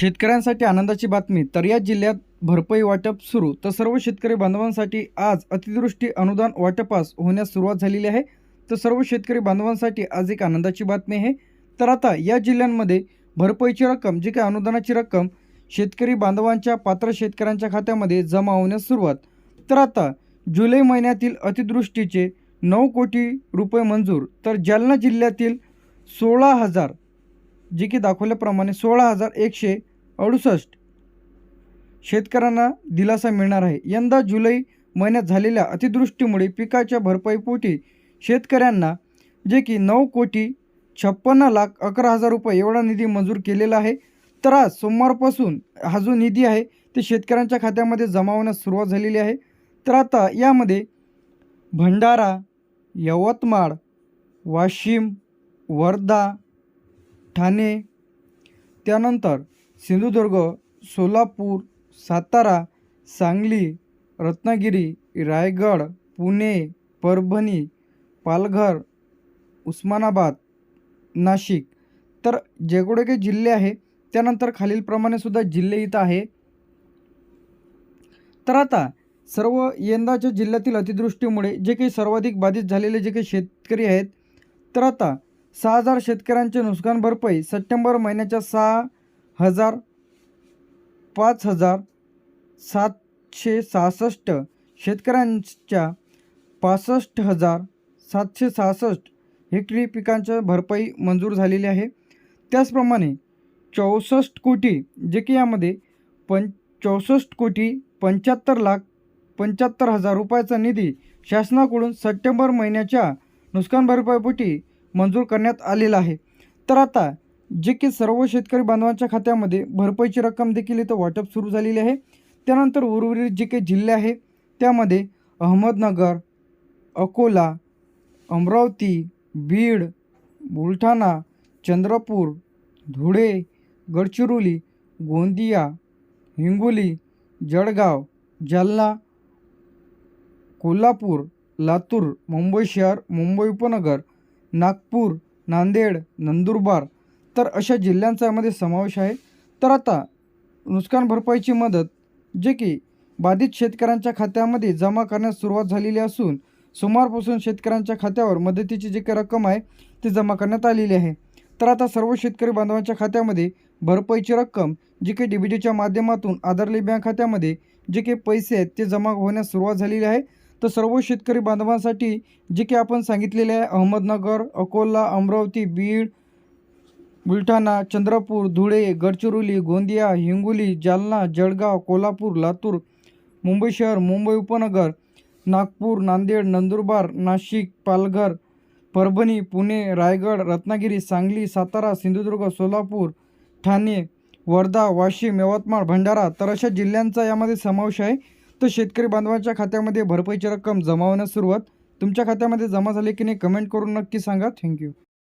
शेतकऱ्यांसाठी आनंदाची बातमी. तर या जिल्ह्यात भरपाई वाटप सुरू. तर सर्व शेतकरी बांधवांसाठी आज अतिवृष्टी अनुदान वाटपास होण्यास सुरुवात झालेली आहे. तर सर्व शेतकरी बांधवांसाठी आज एक आनंदाची बातमी आहे. तर आता या जिल्ह्यांमध्ये भरपाईची रक्कम जी काही अनुदानाची रक्कम शेतकरी बांधवांच्या पात्र शेतकऱ्यांच्या खात्यामध्ये जमा होण्यास सुरुवात. तर आता जुलै महिन्यातील अतिवृष्टीचे नऊ कोटी रुपये मंजूर. तर जालना जिल्ह्यातील सोळा हजार जे की दाखवल्याप्रमाणे सोळा हजार एकशे अडुसष्ट. शेतकऱ्यांना दिलासा मिळणार आहे. यंदा जुलै महिन्यात झालेल्या अतिवृष्टीमुळे पिकाच्या भरपाईपोटी शेतकऱ्यांना जे की नऊ कोटी छप्पन्न लाख अकरा हजार रुपये एवढा निधी मंजूर केलेला आहे. तर आज सोमवारपासून हा जो निधी आहे ते शेतकऱ्यांच्या खात्यामध्ये जमा होण्यास सुरुवात झालेली आहे. तर आता यामध्ये भंडारा यवतमाळ वाशिम वर्धा ठाणे त्यानंतर सिंधुदुर्ग सोलापूर सातारा सांगली रत्नागिरी रायगड पुणे परभणी पालघर उस्मानाबाद नाशिक. तर जेवढे काही जिल्हे आहे त्यानंतर खालीलप्रमाणे सुद्धा जिल्हे इथं आहे. तर आता सर्व यंदाच्या जिल्ह्यातील अतिदृष्टीमुळे जे काही सर्वाधिक बाधित झालेले जे काही शेतकरी आहेत तर आता सहा हजार शेतकऱ्यांचे नुकसान भरपाई सप्टेंबर महिन्याच्या सहा हजार पाच हजार सातशे सहासष्ट. शेतकऱ्यांच्या पासष्ट हजार सातशे सहासष्ट हेक्टरी पिकांच्या भरपाई मंजूर झालेली आहे. त्याचप्रमाणे चौसष्ट कोटी जे की यामध्ये पं चौसष्ट कोटी पंच्याहत्तर लाख पंच्याहत्तर हजार रुपयाचा निधी शासनाकडून सप्टेंबर महिन्याच्या नुकसान भरपाईपोटी मंजूर करण्यात आलेला आहे. तर आता जे की सर्व शेतकरी बांधवांच्या खात्यामध्ये भरपाईची रक्कम देखील इथं वाटप सुरू झालेली आहे. त्यानंतर उर्वरित जे काही जिल्हे आहे त्यामध्ये अहमदनगर अकोला अमरावती बीड बुलढाणा चंद्रपूर धुळे गडचिरोली गोंदिया हिंगोली जळगाव जालना कोल्हापूर लातूर मुंबई शहर मुंबई उपनगर नागपूर नांदेड नंदुरबार तर अशा जिल्ह्यांचा यामध्ये समावेश आहे. तर आता नुकसान भरपाईची मदत जे की बाधित शेतकऱ्यांच्या खात्यामध्ये जमा करण्यास सुरुवात झालेली असून सोमवारपासून शेतकऱ्यांच्या खात्यावर मदतीची जी काही रक्कम आहे ती जमा करण्यात आलेली आहे. तर आता सर्व शेतकरी बांधवांच्या खात्यामध्ये भरपाईची रक्कम जी काही डी बी टीच्या माध्यमातून आधारली बँक खात्यामध्ये जे काही पैसे आहेत ते जमा होण्यास सुरुवात झालेली आहे. तर सर्व शेतकरी बांधवांसाठी जे की आपण सांगितलेले आहे अहमदनगर अकोला अमरावती बीड बुलढाणा चंद्रपूर धुळे गडचिरोली गोंदिया हिंगोली जालना जळगाव कोल्हापूर लातूर मुंबई शहर मुंबई उपनगर नागपूर नांदेड नंदुरबार नाशिक पालघर परभणी पुणे रायगड रत्नागिरी सांगली सातारा सिंधुदुर्ग सोलापूर ठाणे वर्धा वाशिम यवतमाळ भंडारा तर अशा जिल्ह्यांचा यामध्ये समावेश आहे. तर शेतकरी बांधवांच्या खात्यामध्ये भरपाईची रक्कम जमा होण्यास सुरुवात. तुमच्या खात्यामध्ये जमा झाली की नाही कमेंट करून नक्की सांगा. थँक्यू.